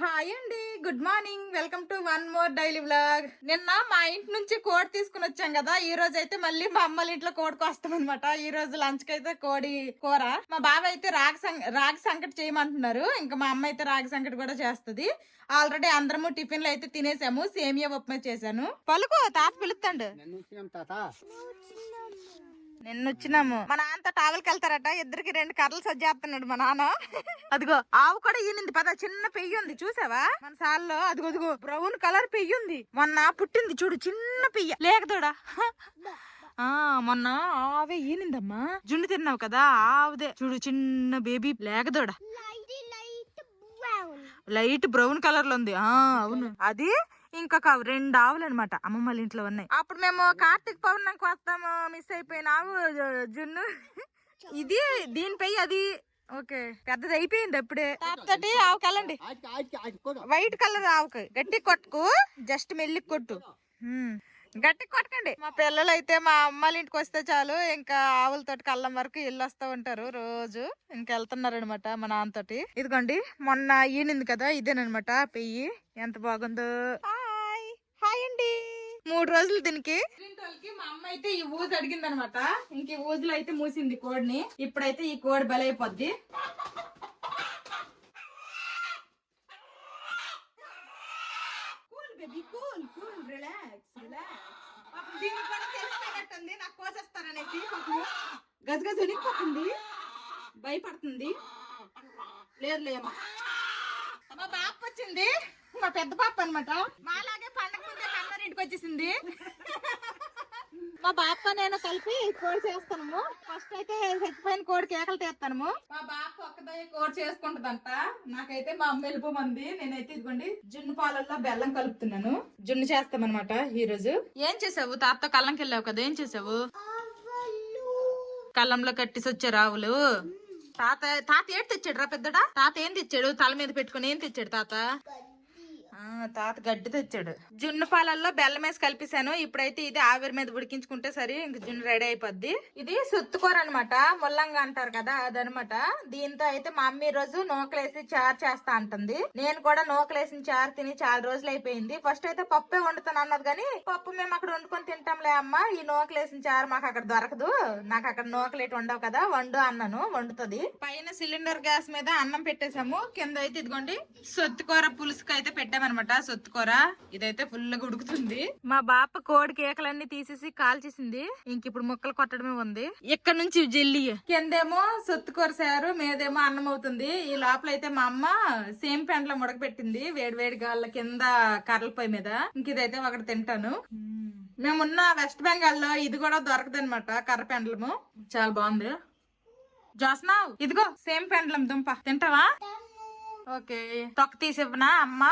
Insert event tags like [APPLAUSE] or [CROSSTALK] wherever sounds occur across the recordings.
Hi అండి good morning. Welcome to one more daily vlog. నిన్న మా ఇంటి నుంచి కోడి తీసుకుని వచ్చాం కదా ఈ రోజు అయితే మళ్ళీ మా అమ్మల ఇంట్లో కోడి కోస్తాం అనమాట ఈ రోజు లంచ్కి అయితే కోడి కూర. మా బావ అయితే రాగి సం- రాగి సంకటి చేయమంటున్నారు. ఇంకా మా అమ్మ అయితే రాగి సంకటి కూడా చేస్తది. ఆల్రెడీ అందరము టిఫిన్లు అయితే తినేసాము సేమియా ఉప్మా చేశాను. పలుకు తాత పిలుస్తాడు నన్ను వచ్చినాము మా నాన్నతో టావెల్కి వెళ్తారట ఇద్దరికి రెండు కర్రలు సజ్జేస్తున్నాడు మా నాన్న. అదిగో ఆవు కూడా ఈనింది పద చిన్న పెయ్యి ఉంది చూసావా? మన సాల్లో అదిగో అదిగో బ్రౌన్ కలర్ పెయ్యి ఉంది. మొన్న పుట్టింది చూడు చిన్న పెయ్య. లేకదోడా ఆ మొన్న ఆవే ఈనిందమ్మా. జున్ను తిన్నావు కదా ఆవుదే. చూడు చిన్న బేబీ లేకదోడ లైట్ బ్రౌన్. కలర్లో ఉంది. ఆ అవును. అది ఇంకొక రెండు ఆవులు అనమాట అమ్మమ్మ వాళ్ళ ఇంట్లో ఉన్నాయి. అప్పుడు మేము కార్తీక పౌర్ణమికి వస్తాము మిస్ అయిపోయిన ఆవు జున్ను. ఇది దీనిపై అది. ఓకే. పెద్దది అయిపోయింది అప్పుడే. ఆవు కలండి వైట్ కలర్ ఆవుకి. గట్టి కొట్టుకు. జస్ట్ మెల్లి కొట్టు. గట్టి కొట్టకండి. మా పిల్లలు అయితే మా అమ్మాళ్ళ ఇంటికి వస్తే చాలు. ఇంకా ఆవులతోటి కళ్ళం వరకు ఇల్లు వస్తూ ఉంటారు రోజు. ఇంకా వెళ్తున్నారు అనమాట మా నాన్నతోటి. ఇదిగోండి మొన్న ఈనింది కదా ఇదేనమాట పెయ్యి. ఎంత బాగుందో. హాయ్ అండి. మూడు రోజులు దీనికి. మా అమ్మ అయితే ఈ ఊజు అడిగింది అనమాట ఇంక ఈ ఊజులో అయితే మూసింది కోడిని. ఇప్పుడైతే ఈ కోడి బలైపోద్ది. Cool baby cool cool relax relax. దీనికి కూడా తెలిసిపోయినట్టుంది. నాకు కోసేస్తారనేసి పాపం. గజగజ ఉనికిపోతుంది. భయపడుతుంది. లేదు లేమ్మా మా బాప వచ్చింది మా పెద్ద పాప అనమాట మాలాగే పండగ ముందే కన్నర్ ఇంటికి వచ్చేసింది. మా బాప నేను కలిపి కోడి చేస్తాము ఫస్ట్ అయితే చచ్చిపోయిన కోడి కేకలు తీస్తాను మా బాప ఒక్కదే కోడి చేసుకుంటదంట. నాకైతే మా అమ్మ వెళ్ళిపోమంది. నేనైతే ఇదిగోండి జున్ను పాలల్లో బెల్లం కలుపుతున్నాను. జున్ను చేస్తామన్నమాట ఈ రోజు ఏం చేసావు? తాతతో కళ్ళంకి వెళ్ళావు కదా ఏం చేసావు? కళ్ళంలో కట్టేసి వచ్చారు ఆవులు తాత తాత ఏడు తెచ్చాడు రా పెద్దడా? తాత ఏం తెచ్చాడు? తల మీద పెట్టుకుని ఏం తెచ్చాడు తాత? తాత గడ్డి తెచ్చాడు. జున్ను పాలల్లో బెల్లం వేసి కలిపేశాను. ఇప్పుడైతే ఇది ఆవిరి మీద ఉడికించుకుంటే సరే ఇంక జున్ను రెడీ అయిపోద్ది. ఇది సుత్తుకూర అనమాట ముల్లంగా అంటారు కదా అదనమాట దీంతో అయితే మా అమ్మ రోజు నూకలేసి చారు చేస్తా అంటుంది. నేను కూడా నూకలేసిన చారు తిని చాలా రోజులు అయిపోయింది. ఫస్ట్ అయితే పప్పే వండుతాను అన్నది కానీ పప్పు మేము అక్కడ వండుకొని తింటాంలే అమ్మ. ఈ నూకలేసిన చారు మాకు అక్కడ దొరకదు. నాకు అక్కడ నూకలేటి వండవు కదా వండు అన్నాను వండుతుంది. పైన సిలిండర్ గ్యాస్ మీద అన్నం పెట్టేశాము. కింద అయితే ఇదిగోండి సొత్తుకూర పులుసుకు అయితే పెట్టాము పెట్టామన్నమాట సొత్తుకూర. ఇదైతే ఫుల్గా ఉడుకుతుంది. మా బాప కోడి కేకలన్నీ తీసేసి కాల్చేసింది. ఇంక ఇప్పుడు ముక్కలు కొట్టడమే ఉంది. ఇక్కడ నుంచి జల్లి? కిందేమో సొత్తుకూర సారు మీదేమో అన్నం అవుతుంది. ఈ లోపల అయితే మా అమ్మ సేమ్ పెండ్లో ముడకపెట్టింది వేడి వేడి గాళ్ళ కింద కర్రల పొయ్యి మీద. ఇంక ఇదైతే ఒకటి తింటాను. మేమున్న వెస్ట్ బెంగాల్లో ఇది కూడా దొరకదు అనమాట కర్ర పెండలము. చాలా బాగుంది. జోస్నా ఇదిగో సేమ్ పెండలం దుంప. తింటావా? ఓకే. తొక్క తీసివ్వనా అమ్మ?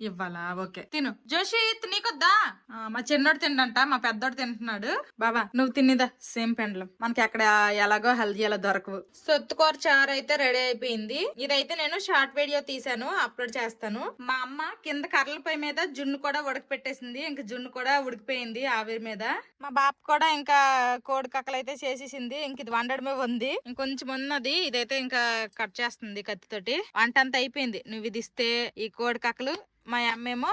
ఇవ్వాలా? ఓకే. తిను. జోషిత్ నీకొద్దా? మా చిన్నోడు తిండంట మా పెద్దోడు తింటున్నాడు. బాబా నువ్వు తినేదా సేమ్ పెండలం. మనకి అక్కడ ఎలాగో హెల్దీ అలా దొరకవు. సొత్తుకూర చారు అయితే రెడీ అయిపోయింది. ఇదైతే నేను షార్ట్ వీడియో తీసాను అప్లోడ్ చేస్తాను. మా అమ్మ కింద కర్రల పై మీద జున్ను కూడా ఉడకపెట్టేసింది. ఇంకా జున్ను కూడా ఉడికిపోయింది ఆవిరి మీద. మా బాప కూడా ఇంకా కోడి కక్కలు అయితే చేసేసింది. ఇంక ఇది వండడమే ఉంది. ఇంకొంచెం ఉన్నది ఇదైతే ఇంకా కట్ చేస్తుంది కత్తితోటి. వంట అంతా అయిపోయింది. నువ్వు ఇది ఇస్తే ఈ కోడి కక్కలు మా అమ్మేమో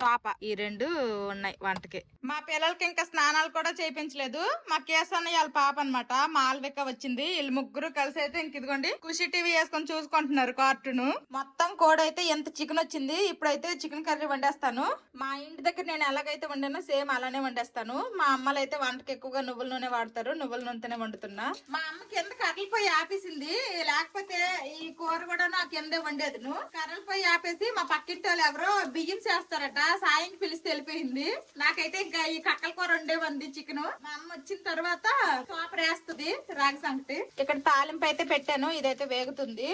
తోప. ఈ రెండు ఉన్నాయి వంటకి. మా పిల్లలకి ఇంకా స్నానాలు కూడా చేయించలేదు మా కేసన్న వాళ్ళ పాప అనమాట మాల్విక వచ్చింది. వీళ్ళు ముగ్గురు కలిసి అయితే ఇంక ఇదిగోండి ఖుషి టీవీ వేసుకొని చూసుకుంటున్నారు కార్టూన్. మొత్తం కోడైతే అయితే ఎంత చికెన్ వచ్చింది ఇప్పుడైతే చికెన్ కర్రీ వండేస్తాను. మా ఇంటి దగ్గర నేను ఎలాగైతే వండానో సేమ్ అలానే వండేస్తాను. మా అమ్మలు అయితే వంటకి ఎక్కువగా నువ్వుల నూనె వాడతారు నువ్వుల నూనెతోనే వండుతున్నా. మా అమ్మ కింద కర్రలు పోయి ఆపేసింది? లేకపోతే ఈ కూర కూడా నా కిందే వండేది నువ్వు? కర్రలు పోయి ఆపేసి మా పక్కింటి వాళ్ళు ఎవరో బియ్యం చేస్తారట సాయం పిలిచి తెలిపోయింది నాకైతే ఇంకా ఈ కక్కల కూర వండేవంది చికెన్. మా అమ్మ వచ్చిన తర్వాత తోపరేస్తుంది వేస్తుంది రాగి సంగటి. ఇక్కడ తాలింపు అయితే పెట్టాను ఇదైతే వేగుతుంది.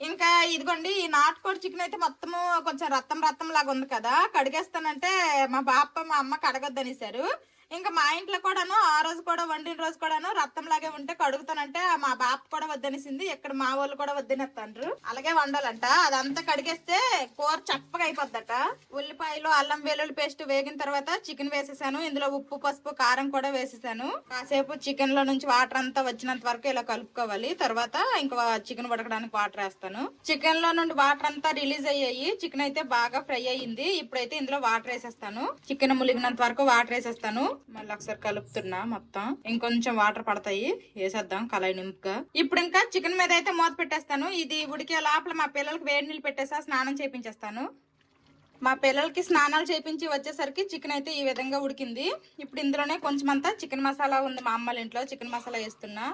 ఇంకా ఇదిగోండి ఈ నాటుకోడి చికెన్ అయితే మొత్తము కొంచెం రత్తం రత్తం లాగా ఉంది కదా. కడిగేస్తానంటే మా బాప మా అమ్మ కడగొద్దనేసారు. ఇంకా మా ఇంట్లో కూడాను ఆ రోజు కూడా వండిన రోజు కూడాను రక్తం లాగే ఉంటే కడుగుతానంటే మా బాప కూడా వద్దనేసింది ఇక్కడ మా వాళ్ళు కూడా వద్దనేస్తాండ్రు అలాగే వండాలంట. అదంతా కడిగేస్తే కూర చప్పగా అయిపోద్దట. ఉల్లిపాయలు అల్లం వెల్లుల్లి పేస్ట్ వేగిన తర్వాత చికెన్ వేసేసాను. ఇందులో ఉప్పు పసుపు కారం కూడా వేసేసాను. కాసేపు చికెన్లో నుంచి వాటర్ అంతా వచ్చినంత వరకు ఇలా కలుపుకోవాలి. తర్వాత ఇంకా చికెన్ ఉడకడానికి వాటర్ వేస్తాను. చికెన్లో నుండి వాటర్ అంతా రిలీజ్ అయ్యాయి. చికెన్ అయితే బాగా ఫ్రై అయ్యింది. ఇప్పుడైతే ఇందులో వాటర్ వేసేస్తాను. చికెన్ ములిగినంత వరకు వాటర్ వేసేస్తాను. మళ్ళీ ఒకసారి కలుపుతున్నా మొత్తం. ఇంకొంచెం వాటర్ పడతాయి. వేసేద్దాం కళాయి నింపుగా. ఇప్పుడు ఇంకా చికెన్ మీద అయితే మూత పెట్టేస్తాను. ఇది ఉడికే లోపల మా పిల్లలకి వేడి నీళ్ళు పెట్టేసా స్నానం చేపించేస్తాను. మా పిల్లలకి స్నానాలు చేపించి వచ్చేసరికి చికెన్ అయితే ఈ విధంగా ఉడికింది. ఇప్పుడు ఇందులోనే కొంచెం అంతా చికెన్ మసాలా ఉంది మా అమ్మల ఇంట్లో. చికెన్ మసాలా వేస్తున్నా.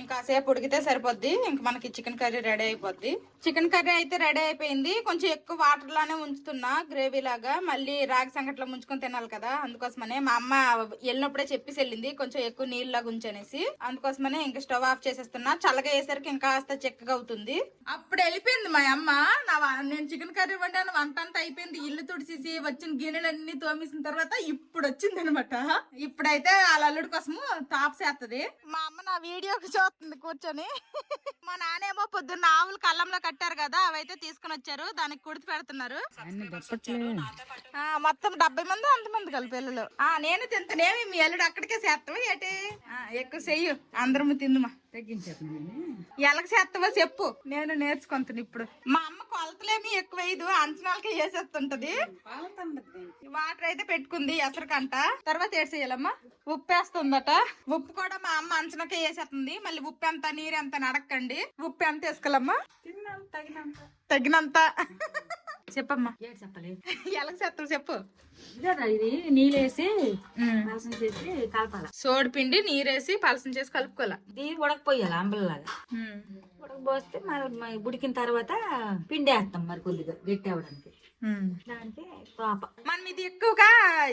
ఇంకా సేపు ఉడికితే సరిపోద్ది. ఇంకా మనకి చికెన్ కర్రీ రెడీ అయిపోద్ది. చికెన్ కర్రీ అయితే రెడీ అయిపోయింది. కొంచెం ఎక్కువ వాటర్ లానే ఉంచుతున్నా గ్రేవీ లాగా. మళ్ళీ రాగి సంగట్లో ముంచుకొని తినాలి కదా. అందుకోసమనే మా అమ్మ వెళ్ళినప్పుడే చెప్పేసి వెళ్ళింది కొంచెం ఎక్కువ నీళ్ళలాగా ఉంచనేసి. అందుకోసమనే ఇంకా స్టవ్ ఆఫ్ చేసేస్తున్నా. చల్లగా వేసరికి ఇంకా కాస్త చెక్కగా అవుతుంది. అప్పుడు వెళ్ళిపోయింది మా అమ్మ. నా నేను చికెన్ కర్రీ వండాను వంట అంతా అయిపోయింది. ఇల్లు తుడిసేసి వచ్చిన గిన్నెలన్నీ తోమేసిన తర్వాత ఇప్పుడు వచ్చింది అనమాట ఇప్పుడైతే వాళ్ళ అల్లుడి కోసము తాప్సేస్తుంది మా అమ్మ నా వీడియోకి చూస్తుంది కూర్చొని. మా నానేమో పొద్దున్న ఆవులు కళ్ళంలో కట్టారు కదా అవైతే తీసుకుని వచ్చారు. దానికి కుడితి పెడుతున్నారు. ఆ, మొత్తం డెబ్బై మంది అంతమంది కలిపి పిల్లలు. ఆ నేను తింతనేమి మీ అల్లుడు అక్కడికే చేస్తావా ఏటి? ఆ, ఎక్కువ చెయ్యు. అందరము తిందుమా. ఎలాగ చేస్తావో చెప్పు. నేను నేర్చుకుంటాను ఇప్పుడు. మా అమ్మ కొలతలేమి ఎక్కువ వేయదు అంచనాలకి వేసేస్తుంటది. వాటర్ అయితే పెట్టుకుంది ఎసరికంట. తర్వాత ఏడ్చేయాలమ్మా ఉప్పు వేస్తుందట ఉప్పు కూడా మా అమ్మ అంచనాకే వేసేస్తుంది. మళ్ళీ ఉప్పు ఎంత నీరు ఎంత నడక్కండి ఉప్పు ఎంత వేసుకోవాలమ్మా? తగినంత. చెప్పమ్మా. ఏడు చెప్పలే? ఎలాగ చేస్తావు చెప్పు. నీళ్ళేసి రసం చేసి కలపాల. సోడి పిండి నీరేసి పలసం చేసి కలుపుకోవాలా. ఇది ఉడకపోయాలి అంబలలాగా ఉడకపోస్తే మరి ఉడికిన తర్వాత పిండి వేస్తాం మరి కొద్దిగా గట్టి అవ్వడానికి. దానికి తోప. మనం ఇది ఎక్కువగా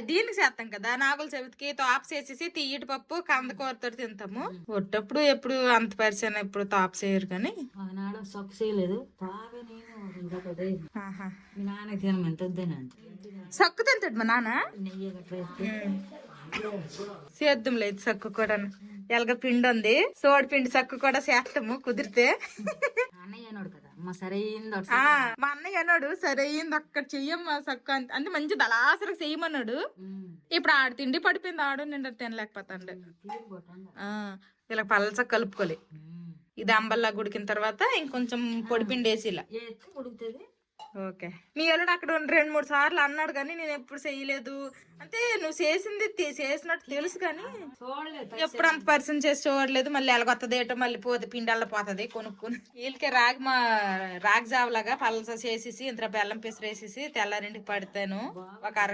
దీనికి చేస్తాం కదా నాగుల చవితికి తోప చేసేసి తీయటి పప్పు కందకూరతో తింటాము. ఒట్టప్పుడు ఎప్పుడు అంత పరిచయం ఎప్పుడు తోప చేయరు కానీ. ఆనాడు సొక్కు చేయలేదు. తాగా నేను నాన్న తినమని వద్దేనంట. సక్కు తింటాడు మా నాన్న? సేద్యం లేదు సక్కు కూడా. ఎలగ పిండి ఉంది? సోడి పిండి సక్కు కూడా చేస్తాము కుదిరితే. సరైంది మా అన్నయ్య అన్నాడు సరే అయింది ఒక్కడ చెయ్యమ్మా సక్కు అంత. అంటే మంచి దళాసరకు చెయ్యమన్నాడు. ఇప్పుడు ఆడ తిండి పడిపోయింది ఆడు నిండా తినలేకపోతాడు. ఇలా పలస కలుపుకోలే. ఇది అంబల్లా గుడికిన తర్వాత ఇంకొంచెం పొడిపిండి వేసి ఇలా. ఓకే. మీ అల్లుడు అక్కడ రెండు మూడు సార్లు అన్నాడు కానీ నేను ఎప్పుడు చేయలేదు. అంటే నువ్వు చేసింది చేసినట్టు తెలుసు కానీ చూడలేదు ఎప్పుడు అంత పరిచయం చేసి చూడలేదు. మళ్ళీ ఎలాగొత్తది ఏటో మళ్ళీ పోతే పిండి పోతుంది కొనుక్కుని. వీళ్ళకి రాగి మా రాగి జావలాగా పలస చేసేసి ఇంత బెల్లం పెసరు వేసేసి తెల్లారింటికి పడతాను. ఒక అర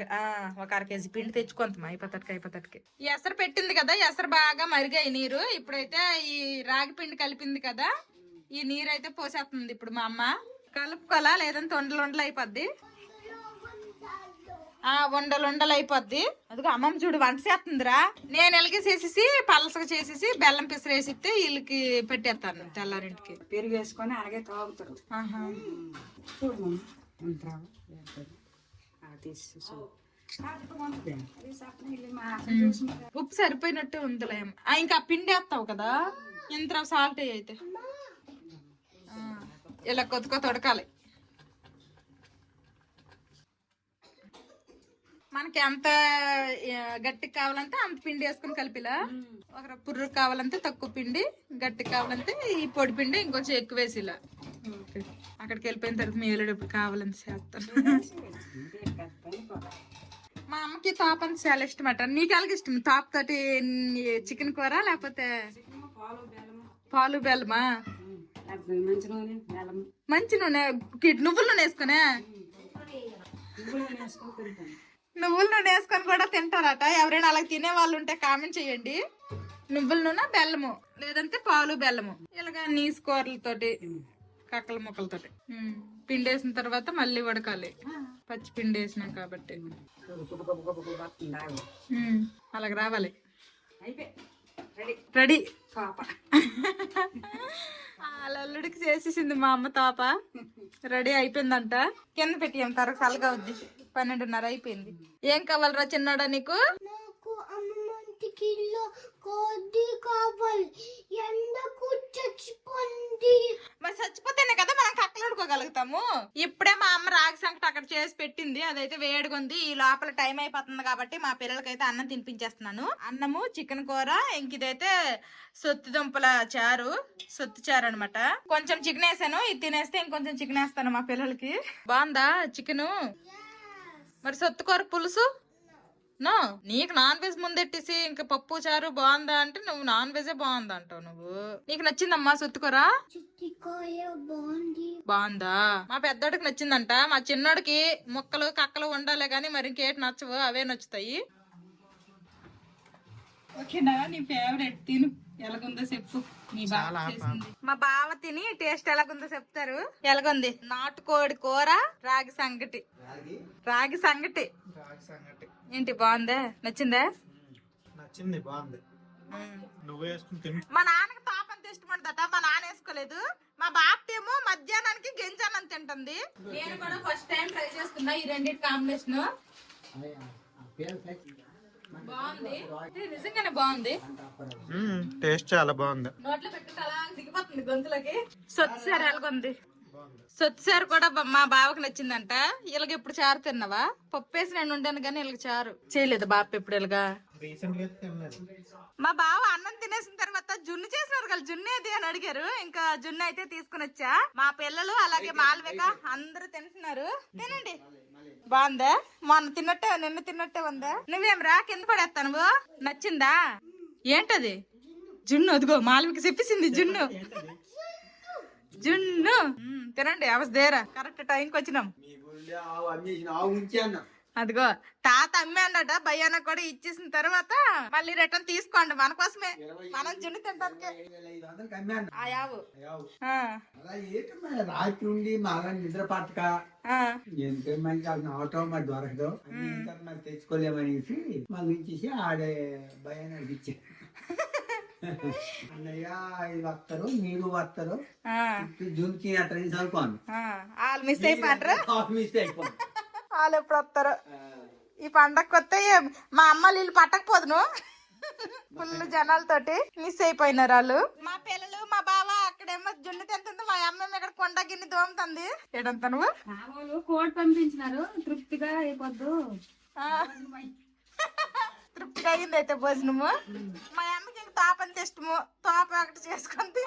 ఒక అర కేజీ పిండి తెచ్చుకుంటాం అయిపోతాటికి అయిపోతాటికి. ఈ ఎసరు పెట్టింది కదా ఎసరు బాగా మరిగాయి నీరు. ఇప్పుడైతే ఈ రాగి పిండి కలిపింది కదా ఈ నీరు అయితే పోసేస్తుంది ఇప్పుడు మా అమ్మ. కలుపుకోవాలా? లేదంటే ఉండలు ఉండలు అయిపోద్ది? ఆ ఉండలు ఉండలు అయిపోద్ది. అదిగో అమ్మమ్మ చూడు వంట చేస్తుందిరా. నేను ఎలాగే చేసేసి పలసగా చేసేసి బెల్లం పిసరు వేసిస్తే వీళ్ళకి పెట్టేస్తాను తెల్లారింటికి. పెరుగు వేసుకొని అలాగే తాగుతారు. ఉప్పు సరిపోయినట్టే ఉందిలే ఇంకా పిండి వేస్తావు కదా? ఇంత సాల్ట్ అయితే. ఇలా కొత్త కొత్త ఉడకాలి మనకి ఎంత ఆ, గట్టికి కావాలంటే అంత పిండి వేసుకుని కలిపిలా. ఒక పుర్రు కావాలంటే తక్కువ పిండి గట్టికి కావాలంటే ఈ పొడి పిండి ఇంకొంచెం ఎక్కువ వేసి ఇలా ఓకే. అక్కడికి వెళ్ళిపోయిన తర్వాత మీ ఇప్పుడు కావాలని చేస్తాను మా అమ్మకి తాప్ అంటే చాలా ఇష్టం అట. నీకు ఎలాగ ఇష్టం? తాప్ తోటి చికెన్ కూర లేకపోతే పాలు బెల్లము? మంచి నూనె మంచి నూనె. నువ్వుల నూనె వేసుకునే? నువ్వులు నూనె వేసుకొని కూడా తింటారట. ఎవరైనా అలా తినే వాళ్ళు ఉంటే కామెంట్ చేయండి. నువ్వుల నూనె బెల్లము? లేదంటే పాలు బెల్లము? ఇలాగా నీసు కూరలతోటి కక్కల ముక్కలతోటి. పిండి వేసిన తర్వాత మళ్ళీ ఉడకాలి. పచ్చి పిండి వేసినాం కాబట్టి. అలాగ రావాలి. రెడీ. పాప. [LAUGHS] వాళ్ళ అల్లుడికి చేసేసింది మా అమ్మ తాప. రెడీ అయిపోయిందంట. కింద పెట్టి తర్వాత చల్లగా వద్ది పన్నెండున్నర అయిపోయింది. ఏం కావాలరా చిన్నాడా నీకు? మరి చచ్చిపోతేనే కదా మనం కక్కలుడుకోగలుగుతాము. ఇప్పుడే మా అమ్మ రాగి సంకట అక్కడ చేసి పెట్టింది. అదైతే వేడిగా ఉంది. ఈ లోపల టైం అయిపోతుంది కాబట్టి మా పిల్లలకైతే అన్నం తినిపించేస్తున్నాను. అన్నము చికెన్ కూర ఇంక ఇదైతే సొత్తి దుంపల చారు సొత్తి చారు అనమాట కొంచెం చికెన్ వేసాను. ఇది తినేస్తే ఇంకొంచెం చికెన్ వేస్తాను మా పిల్లలకి. బాగుందా చికెన్? మరి సొత్తు కూర పులుసు? నో నీకు నాన్ వెజ్ ముందెట్టేసి ఇంకా పప్పు చారు బాగుందా అంటే నువ్వు నాన్ వెజే బాగుందా అంటావు నువ్వు. నీకు నచ్చిందమ్మా సొత్తుకూర? బాగుంది. బాగుందా? మా పెద్దోడికి నచ్చిందంట. మా చిన్నోడికి ముక్కలు కక్కలు ఉండాలి కానీ మరి ఇంకేటి నచ్చవు అవే నచ్చుతాయి. ఓకేనా నీ ఫేవరెట్ తిను. ఎలాగుందో చెప్పు. మీ బావ చేసింది. మా బావ తిని టేస్ట్ ఎలాగుందో చెప్తారు. ఎలాగుంది? నాటుకోడి కూర రాగి సంగటి. రాగి సంగటి. ఏంటి బాగుందా? నచ్చిందా? నచ్చింది బాగుంది. నువ్వు వేసుకుని మా నాన్నకి తాప అంత ఇష్టపడదట మా నాన్న వేసుకోలేదు. మా బాపేమో మధ్యాహ్నానికి గెంజానం తింటుంది. నేను కూడా ఫస్ట్ టైం ట్రై చేస్తున్నా ఈ రెండింటి కాంబినేషన్. బాగుంది. నిజంగానే బాగుంది. టేస్ట్ చాలా బాగుంది. నోట్లో పెట్టుకుంటే అలా దిగిపోతుంది గొంతులకి. సొత్తుసారి ఎలాగుంది? సొత్తుసారి కూడా మా బావకి నచ్చిందంట. ఇలాగ ఇప్పుడు చారు తిన్నావా? పప్పు వేసి నేను ఉండాను కానీ ఇలాగ చారు చేయలేదు బాప ఇప్పుడు ఇలాగా. మా బావ అన్నం తినేసిన తర్వాత జున్ను చేసినారు కదా జున్ను ఏది అని అడిగారు. ఇంకా జున్ను అయితే తీసుకుని వచ్చా. మా పిల్లలు అలాగే మాల్విక అందరూ తింటున్నారు. తినండి. బాగుందా? మొన్న తిన్నట్టే నిన్న తిన్నట్టే ఉందా? నువ్వేం రా కింద పడేస్తా నువ్వు. నచ్చిందా? ఏంటది? జున్ను అదిగో మాల్విక చెప్పేసింది జున్ను. జున్ను. తినండి అవసదేరా కరెక్ట్ టైంకి వచ్చినాం. అదిగో తాత అమ్మాడట భయ్యాన కూడా ఇచ్చేసిన తర్వాత మళ్ళీ రిటర్న్ తీసుకోండి మన కోసమే. మనం జున్ను తింటానికి రాత్రి ఉండి మళ్ళా నిద్ర పట్టక. ఎంతో ఆటో మరి దొరకదు. మరి తెచ్చుకోలేమనేసి మళ్ళీ ఇచ్చేసి ఆడే భయం అడిగించా అన్నయ్య ఇది వస్తారు మీరు. వాళ్ళు మిస్ వాళ్ళు ఎప్పుడు వస్తారు ఈ పండగ కొత్త మా అమ్మ వీళ్ళు పట్టకపోదును ఫుల్ జనాలతోటి మిస్ అయిపోయినారు వాళ్ళు మా పిల్లలు మా బావ అక్కడేమో జున్ను తింటుంది మా అమ్మ ఇక్కడ కొండ గిన్నె దోముతుంది. ఏడంతా నువ్వు? మామూలు కోడి పంపించినారు తృప్తిగా అయిపోద్దు. తృప్తిగా అయింది అయితే భోజనము. మా అమ్మకి ఇంక తాప ఇష్టము తాప ఒకటి చేసుకుంది.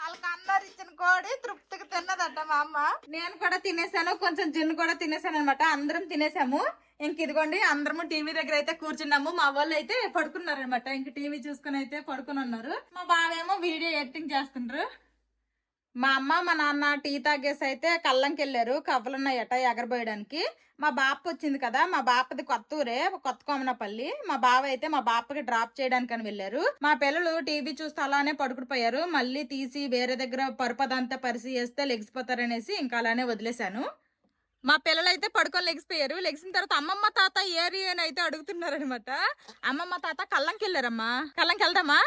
వాళ్ళకి అందరు ఇచ్చిన కోడి తృప్తిగా తిన్నదట మా అమ్మ. నేను కూడా తినేసాను కొంచెం జున్ను కూడా తినేసాను అనమాట అందరం తినేసాము. ఇంక ఇదిగోండి అందరము టీవీ దగ్గర అయితే కూర్చున్నాము. మా వాళ్ళు అయితే పడుకున్నారు అనమాట ఇంక టీవీ చూసుకుని అయితే పడుకుని ఉన్నారు. మా బావేమో వీడియో ఎడిటింగ్ చేస్తుండ్రు. మా అమ్మ మా నాన్న టీ తాగేసి అయితే కళ్ళంకి వెళ్ళారు కవ్వలున్నాయట ఎగరబోయడానికి. మా బాప వచ్చింది కదా మా బాపది కొత్త ఊరే కొత్త కోమనపల్లి. మా బావ అయితే మా బాపకి డ్రాప్ చేయడానికి అని వెళ్ళారు. మా పిల్లలు టీవీ చూస్తే అలానే పడుకుడిపోయారు. మళ్ళీ తీసి వేరే దగ్గర పరుపదంతా పరిసి వేస్తే లెగిసిపోతారనేసి ఇంకా అలానే వదిలేశాను. మా పిల్లలు అయితే పడుకొని లెగిసిపోయారు. లెగిసిన తర్వాత అమ్మమ్మ తాత ఏరి అని అయితే అడుగుతున్నారనమాట. అమ్మమ్మ తాత కళ్ళంకి వెళ్ళారమ్మా కళ్ళంకి వెళ్దామా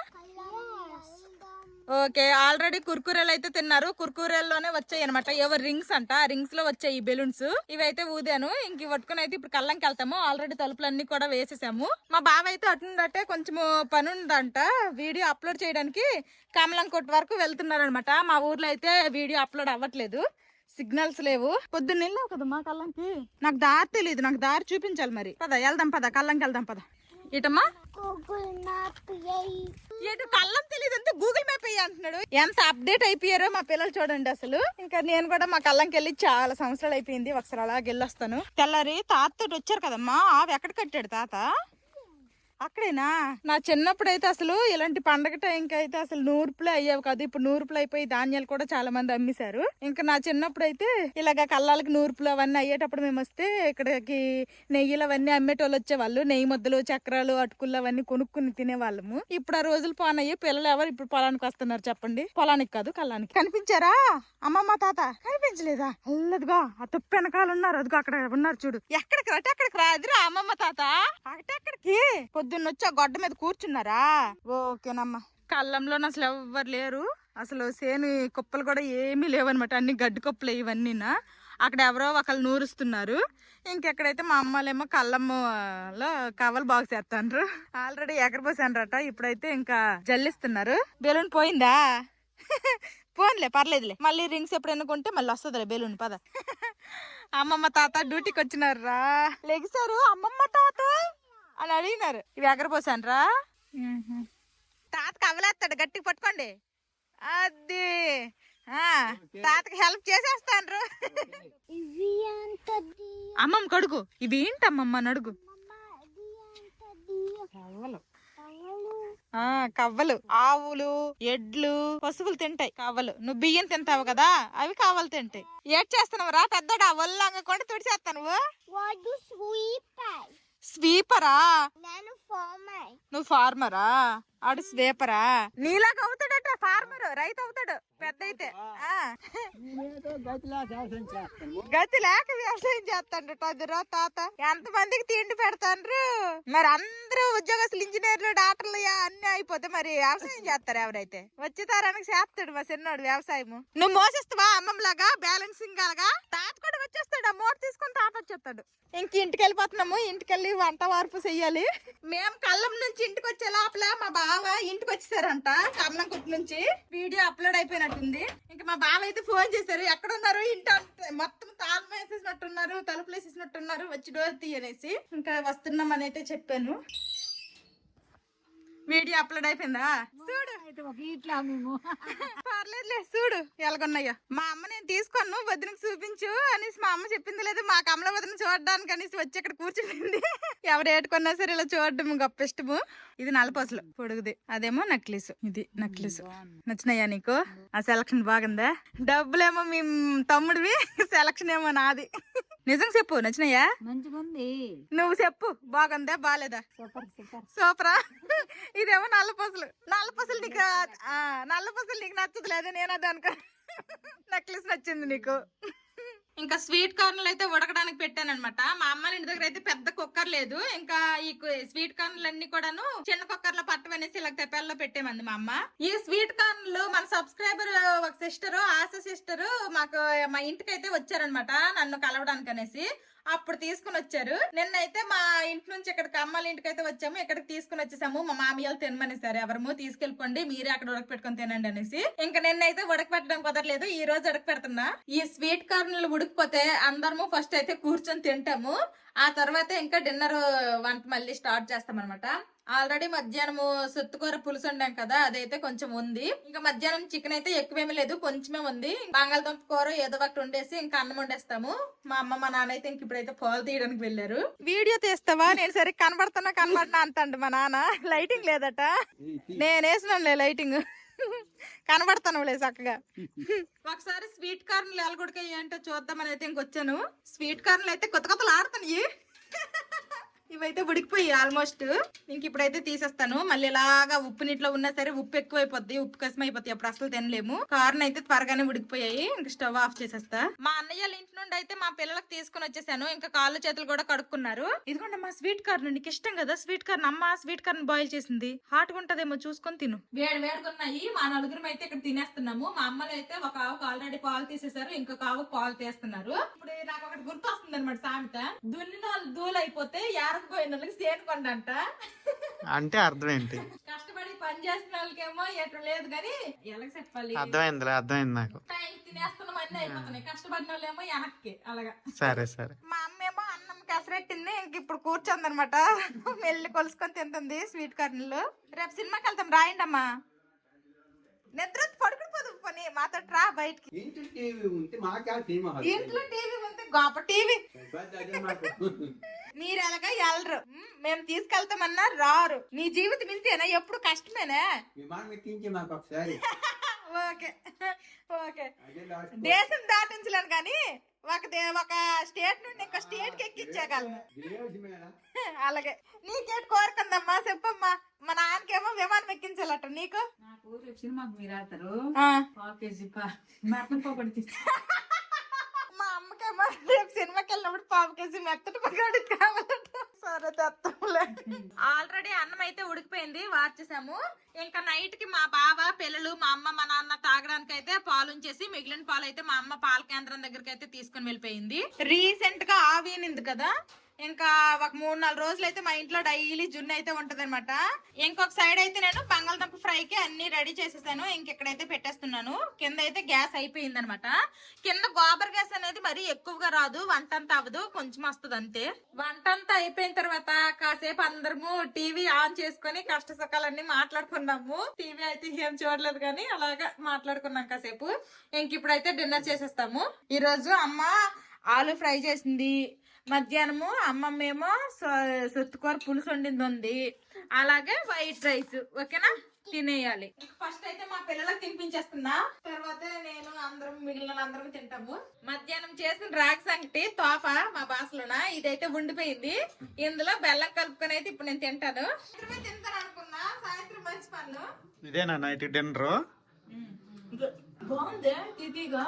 ఓకే ఆల్రెడీ కుర్కూరలు అయితే తిన్నారు. కుర్కూరల్లోనే వచ్చాయి అనమాట ఎవరు రింగ్స్ అంట. రింగ్స్లో వచ్చాయి ఈ బెలూన్స్. ఇవైతే ఊదాను. ఇంక పట్టుకుని అయితే ఇప్పుడు కళ్ళంకి వెళ్తాము. ఆల్రెడీ తలుపులన్నీ కూడా వేసేసాము. మా బావ అయితే అటుందంటే కొంచెం పని ఉందంట. వీడియో అప్లోడ్ చేయడానికి కమలం కొట్టు వరకు వెళ్తున్నారు అనమాట మా ఊర్లో అయితే వీడియో అప్లోడ్ అవ్వట్లేదు. సిగ్నల్స్ లేవు. పొద్దున్న వెళ్ళావు కదా మా కళ్ళంకి? నాకు దారి తెలియదు నాకు దారి చూపించాలి మరి. పద వెళ్దాం పద. కళ్ళంకి వెళ్దాం పద. ఇటమ్మా ఏటు కళ్ళం తెలియదు అంతే గూగుల్ మ్యాప్ అయ్యి అంటున్నాడు. ఎంత అప్డేట్ అయిపోయారో మా పిల్లలు చూడండి అసలు. ఇంకా నేను కూడా మా కళ్ళంకి వెళ్ళి చాలా సంవత్సరాలు అయిపోయింది ఒకసారి అలాగే వెళ్ళొస్తాను. తెల్లారి తాతతో వచ్చారు కదమ్మా ఆవి ఎక్కడ కట్టాడు తాత? అక్కడేనా? నా చిన్నప్పుడు అయితే అసలు ఇలాంటి పండగ టైంకి అయితే అసలు నూర్పులే అయ్యేవి కాదు. ఇప్పుడు నూర్పులు అయిపోయి ధాన్యాలు కూడా చాలా మంది అమ్మేశారు. ఇంకా నా చిన్నప్పుడు అయితే ఇలాగ కళ్ళాలకి నూర్పులు అవన్నీ అయ్యేటప్పుడు మేము వస్తే ఇక్కడికి నెయ్యిలు అవన్నీ అమ్మేటోళ్ళు వచ్చేవాళ్ళు. నెయ్యి ముద్దలు చక్రాలు అటుకులు అవన్నీ కొనుక్కుని తినేవాళ్ళము. ఇప్పుడు ఆ రోజులు పోనయ్యి పిల్లలు ఎవరు ఇప్పుడు పొలానికి వస్తున్నారు చెప్పండి? పొలానికి కాదు కళ్ళానికి. కనిపించారా? అమ్మమ్మ తాత కనిపించలేదా? అల్లదిగా ఆ తుప్పు వెనకాల ఉన్నారు. అదిగో అక్కడ ఉన్నారు చూడు. ఎక్కడికి రా? అక్కడికి రాదురా అమ్మమ్మ తాత. అక్కడెక్కడికి పొద్దున్న వచ్చి ఆ గొడ్డ మీద కూర్చున్నారా? ఓకేనమ్మా. కళ్ళంలో అసలు ఎవ్వరు లేరు. అసలు సేను కుప్పలు కూడా ఏమీ లేవన్నమాట. అన్ని గడ్డి కుప్పలు ఇవన్నీనా. అక్కడ ఎవరో ఒకళ్ళు నూరుస్తున్నారు. ఇంకెక్కడైతే మా అమ్మలేమో కళ్ళమ్మలో కవలు బాగు చేస్తాండ్రు. ఆల్రెడీ ఎగరపోసానరట ఇప్పుడైతే ఇంకా జల్లిస్తున్నారు. బెలూన్ పోయిందా? పోన్లే పర్లేదులే. మళ్ళీ రింగ్స్ ఎప్పుడు ఎన్నుకుంటే మళ్ళీ వస్తుందిలే బెలూన్ పద. [LAUGHS] అమ్మమ్మ తాత డ్యూటీకి వచ్చినారా లెగిసారు అమ్మమ్మ తాత? అని అడిగినారు. ఇవి ఎగరపోసానరా తాత కవలేస్తాడు గట్టిగా పట్టుకోండి. అది తాతకి హెల్ప్ అంతది అమ్మమ్మ కడుగు. ఇవి ఏంటమ్మమ్మ అంతది కవ్వలు. ఆవులు ఎడ్లు పశువులు తింటాయి. కవ్వలు. నువ్వు బియ్యం తింటావు కదా అవి కావాలి తింటాయి. ఏడ్ చేస్తున్నావు రా పెద్దడా ఒళ్ళంగా కొండ తుడిచేస్తాను నువ్వు వాడు స్వీపర్? నేను ఫార్మర్. నువ్వు ఫార్మరా? ఆడు స్వీపరా నీలాగా అవుతాడట ఫార్మర్ రైతు అవుతాడు పెద్ద అయితే ఆ. గతి లేక వ్యవసాయం చేస్తాండ్రట అదిరా తాత. ఎంత మందికి తిండి పెడతాండ్రు మరి అందరూ ఉద్యోగస్తులు ఇంజనీర్లు డాక్టర్లు అన్ని అయిపోతే మరి వ్యవసాయం చేస్తారు ఎవరైతే? వచ్చే తరానికి చేస్తాడు మా చిన్నోడు వ్యవసాయము. నువ్వు మోసేస్తావా అమ్మమ్మలాగా బ్యాలెన్సింగ్ లాగా తాత కూడా వచ్చేస్తాడు ఆ మోట తీసుకొని తాత వచ్చేస్తాడు. ఇంక ఇంటికి వెళ్ళిపోతున్నాము ఇంటికి వెళ్ళి వంట వార్పు చెయ్యాలి. మేము కళ్ళం నుంచి ఇంటికి వచ్చే లోపల మా బావ ఇంటికి వచ్చేసారంట కమలం కుట్టు నుంచి. వీడియో అప్లోడ్ అయిపోయినట్టుంది. ఇంకా మా బావ అయితే ఫోన్ చేశారు ఎక్కడ ఉన్నారు ఇంటి మొత్తం తాళం వేసేసినట్టున్నారు తలుపులు వేసేసినట్టున్నారు వచ్చి డోర్ తీయనేసి. ఇంకా వస్తున్నామని అయితే చెప్పాను. వీడియో అప్లోడ్ అయిపోయిందా? చూడు. ఇట్లా మేము. పర్లేదులే చూడు. ఎలాగొన్నాయో. మా అమ్మ నేను తీసుకొను వదినకి చూపించు అనేసి మా అమ్మ చెప్పింది లేదు. మా కమల వదిన చూడడానికి అనేసి వచ్చి ఇక్కడ కూర్చుంది ఎవరు ఏటుకున్నా సరే ఇలా చూడడం గొప్ప ఇష్టము ఇది నలపసలు పొడుగుది. అదేమో నక్లీస్. ఇది నక్లీస్. నచ్చినాయా నీకు? ఆ సెలక్షన్ బాగుందా? డబ్బులేమో మీ తమ్ముడివి సెలక్షన్ ఏమో నాది. నిజం చెప్పు నచ్చినాయా? మంచిగా ఉంది నువ్వు చెప్పు బాగుందా బాగాలేదా సూపర్ ఇదేమో నల్ల పసులు. నల్ల పసులు నీకు ఆ, నల్ల పసులు నీకు నచ్చదు లేదా నేను అది అనుకో [LAUGHS] నెక్లెస్ నచ్చింది నీకు. ఇంకా స్వీట్ కార్న్లు అయితే ఉడకడానికి పెట్టాను అనమాట మా అమ్మ ఇంటి దగ్గర అయితే పెద్ద కుక్కర్ లేదు. ఇంకా ఈ కు- స్వీట్ కార్న్లు అన్ని కూడాను చిన్న కుక్కర్లో పట్టమనేసి ఇలా తెప్పల్లో పెట్టేమంది మా అమ్మ. ఈ స్వీట్ కార్న్లు మన సబ్స్క్రైబర్ ఒక సిస్టర్ ఆశ సిస్టర్ మాకు మా ఇంటికి అయితే వచ్చారనమాట నన్ను కలవడానికి అనేసి అప్పుడు తీసుకుని వచ్చారు. నిన్నైతే మా ఇంటి నుంచి ఇక్కడికి అమ్మాళ్ళ ఇంటికి అయితే వచ్చాము. ఇక్కడికి తీసుకుని వచ్చేసాము. మా మామయ్యలు తినమని సార్ ఎవరము తీసుకెళ్ళిపోండి మీరే అక్కడ ఉడకపెట్టుకొని తినండి అనేసి. ఇంకా నిన్నైతే ఉడక పెట్టడం కుదరలేదు. ఈ రోజు ఉడక పెడుతున్నా ఈ స్వీట్ కార్న్లు ఉడికిపోతే అందరము ఫస్ట్ అయితే కూర్చొని తింటాము. ఆ తర్వాత ఇంకా డిన్నర్ వంట మళ్ళీ స్టార్ట్ చేస్తాం అనమాట ఆల్రెడీ మధ్యాహ్నము సొత్తుకూర పులుసు వండాం కదా అదైతే కొంచెం ఉంది. ఇంకా మధ్యాహ్నం చికెన్ అయితే ఎక్కువేమీ లేదు కొంచెమే ఉంది. బంగాళదుంప కూర ఏదో ఒకటి వండేసి ఇంకా అన్నం వండేస్తాము. మా అమ్మ మా నాన్న అయితే ఇంక ఇప్పుడైతే పాలు తీయడానికి వెళ్ళారు. వీడియో తీస్తావా? నేను సరే కనబడుతున్నా కనబడినా అంతండి మా నాన్న. లైటింగ్ లేదట. నేను వేసినానులే లైటింగ్. కనబడతానులే చక్కగా. ఒకసారి స్వీట్ కార్న్లు ఎలగొడకాయి ఏంటో చూద్దామని అయితే ఇంకొచ్చాను స్వీట్ కార్న్లు అయితే కొత్త కొత్తలు ఆడుతున్నాయి. ఇవైతే ఉడికిపోయి ఆల్మోస్ట్ ఇంక ఇప్పుడైతే తీసేస్తాను. మళ్ళీ ఇలాగా ఉప్పు నీటిలో ఉన్నా సరే ఉప్పు ఎక్కువ అయిపోద్ది ఉప్పు కసం అయిపోద్ది అప్పుడు అసలు తినలేము. కార్న్ అయితే త్వరగానే ఉడికిపోయాయి. ఇంక స్టవ్ ఆఫ్ చేసేస్తా. మా అన్నయ్యలు ఇంటి నుండి అయితే మా పిల్లలకు తీసుకుని వచ్చేసాను. ఇంకా కాళ్ళు చేతులు కూడా కడుక్కున్నారు. ఇదిగోండి మా స్వీట్ కార్న్ నీకు ఇష్టం కదా స్వీట్ కార్న్ అమ్మ స్వీట్ కార్న్ బాయిల్ చేసింది. హాట్ ఉంటదేమో చూసుకొని తిను. వేడి వేడుకున్నాయి. మా నలుగురం అయితే ఇక్కడ తినేస్తున్నాము. మా అమ్మలు అయితే ఒక ఆవుకు ఆల్రెడీ పాలు తీసేశారు. ఇంకొక ఆవు పాలు తీస్తున్నారు. ఇప్పుడు నాకు ఒకటి గుర్తు వస్తుంది అనమాట సామెత. దున్నిన వాళ్ళు దూలు అయిపోతే వాళ్ళకి సేనుకొండంట అంటే అర్థం ఏంటి కష్టపడి పని చేసిన వాళ్ళకేమో ఎటు లేదు కానీ ఎలా చెప్పాలి? అర్థమైందిలే అర్థమైంది నాకు. టైం తినేస్తున్నాం అన్ని అయిపోతున్నాయి. కష్టపడిన వాళ్ళేమో వెనక్కి అలాగా. సరే సరే. మా అమ్మ ఏమో అన్నం కసరెట్టింది ఇంక ఇప్పుడు కూర్చోంది అనమాట వెళ్ళి కొలుసుకొని తింటుంది స్వీట్ కార్న్లు. రేపు సినిమాకి వెళ్తాం రాయండి అమ్మా నిద్ర పడుకునిపోదు పని మాతో రా బయటికి. ఇంటి టీవీ ఉంటే మాకే సినిమా. ఇంట్లో టీవీ ఉంది గొప్ప టీవీ. మీరు ఎలాగా వెళ్ళరు మేము తీసుకెళ్తామన్నా రారు. నీ జీవితం ఇంతేనా? ఎప్పుడు కష్టమేనా? విమానం ఎక్కించి మాకు ఒకసారి. [LAUGHS] ఓకే. ఓకే. దేశం దాటించలేను కానీ ఒక దే- ఒక స్టేట్ నుండి ఇంకో స్టేట్కి మీద అలాగే. నీకేంటి కోరుకుందమ్మా చెప్పమ్మా. మా నాన్నకేమో విమానం ఎక్కించాలట. నీకు? నాకు రేపు సినిమాకి మీరు ఆడతారు మా రేపు సినిమాకి వెళ్ళినప్పుడు పావు కేజీ మెత్తటి పగడి కావాలట. సరే ఆల్రెడీ అన్నం అయితే ఉడికిపోయింది వార్చేసాము. ఇంకా నైట్కి మా బావ పిల్లలు మా అమ్మ మా నాన్న తాగడానికి అయితే పాలు ఉంచేసి మిగిలిన పాలు అయితే మా అమ్మ పాల కేంద్రం దగ్గరికి అయితే తీసుకుని వెళ్ళిపోయింది. రీసెంట్గా ఆవినింది కదా ఇంకా ఒక మూడు నాలుగు రోజులు అయితే మా ఇంట్లో డైలీ జున్ను అయితే ఉంటది అనమాట ఇంకొక సైడ్ అయితే నేను బంగాళదుంప ఫ్రైకి అన్ని రెడీ చేసేసాను ఇంకెక్కడైతే పెట్టేస్తున్నాను. కింద అయితే గ్యాస్ అయిపోయింది అనమాట కింద గోబర్ గ్యాస్ అనేది మరీ ఎక్కువగా రాదు వంట అంతా అవ్వదు కొంచెం వస్తుంది అంతే. వంట అంతా అయిపోయిన తర్వాత కాసేపు అందరము టీవీ ఆన్ చేసుకొని కష్ట సుఖాలన్నీ మాట్లాడుకున్నాము. టీవీ అయితే ఏం చూడలేదు కానీ అలాగా మాట్లాడుకున్నాం కాసేపు. ఇంక ఇప్పుడైతే డిన్నర్ చేసేస్తాము. ఈ రోజు అమ్మ ఆలు ఫ్రై చేసింది. మధ్యాహ్నము అమ్మమ్మ ఏమో సొత్తుకూర పులుసు వండింది ఉంది. అలాగే వైట్ రైస్. ఓకేనా? తినేయాలి. ఫస్ట్ అయితే మా పిల్లలకు తినిపించేస్తున్నా. తర్వాత నేను అందరం మిగిలిన అందరం తింటాము. మధ్యాహ్నం చేసిన రాగి సంగటి తోఫ మా భాషలోన ఇదైతే ఉండిపోయింది. ఇందులో బెల్లం కలుపుకొని అయితే ఇప్పుడు నేను తింటాను. తింటాను అనుకున్నా సాయంత్రం మర్చిపోను ఇదేనా నైట్ డిన్నర్? బాగుంది తిదిగా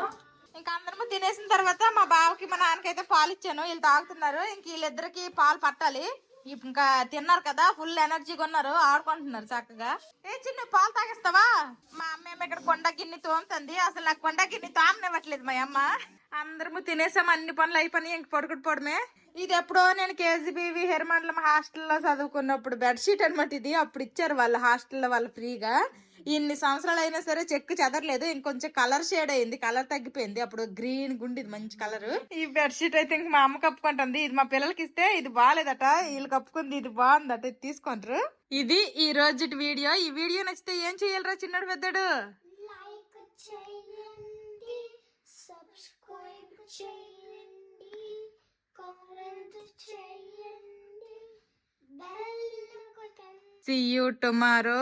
ఇంకా అందరము తినేసిన తర్వాత మా బావకి మా నాన్నకి అయితే పాలు ఇచ్చాను. వీళ్ళు తాగుతున్నారు. ఇంక వీళ్ళిద్దరికి పాలు పట్టాలి. ఇంకా తిన్నారు కదా ఫుల్ ఎనర్జీగా ఉన్నారు ఆడుకుంటున్నారు చక్కగా. ఏ చిన్న పాలు తాగిస్తావా? మా అమ్మ ఇక్కడ కొండ గిన్నె తోముతుంది అసలు నాకు కొండ గిన్నె తోమనివ్వట్లేదు మా అమ్మ. అందరము తినేసాం అన్ని పనులు అయిపోయి ఇంక పడుకుని పోవడమే. ఇది ఎప్పుడో నేను కేజీబీవి హెర్మండలం హాస్టల్లో చదువుకున్నప్పుడు బెడ్షీట్ అనమాట ఇది అప్పుడు ఇచ్చారు వాళ్ళు హాస్టల్లో వాళ్ళు ఫ్రీగా. ఇన్ని సంవత్సరాలు అయినా సరే చెక్కు చెదరలేదు ఇంకొంచెం కలర్ షేడ్ అయింది కలర్ తగ్గిపోయింది. అప్పుడు గ్రీన్ గుండిది మంచి కలర్. ఈ బెడ్షీట్ అయితే ఇంక మా అమ్మ కప్పుకుంటుంది. ఇది మా పిల్లలకి ఇస్తే ఇది బాగాలేదట వీళ్ళు కప్పుకుంది ఇది బాగుందట ఇది తీసుకుంటారు ఇది ఈ రోజు వీడియో. ఈ వీడియో నచ్చితే ఏం చేయాలరా చిన్నడు పెద్దడు? లైక్ చేయండి సబ్స్క్రైబ్ చేయండి కామెంట్ చేయండి బెల్ కొట్టండి. See you tomorrow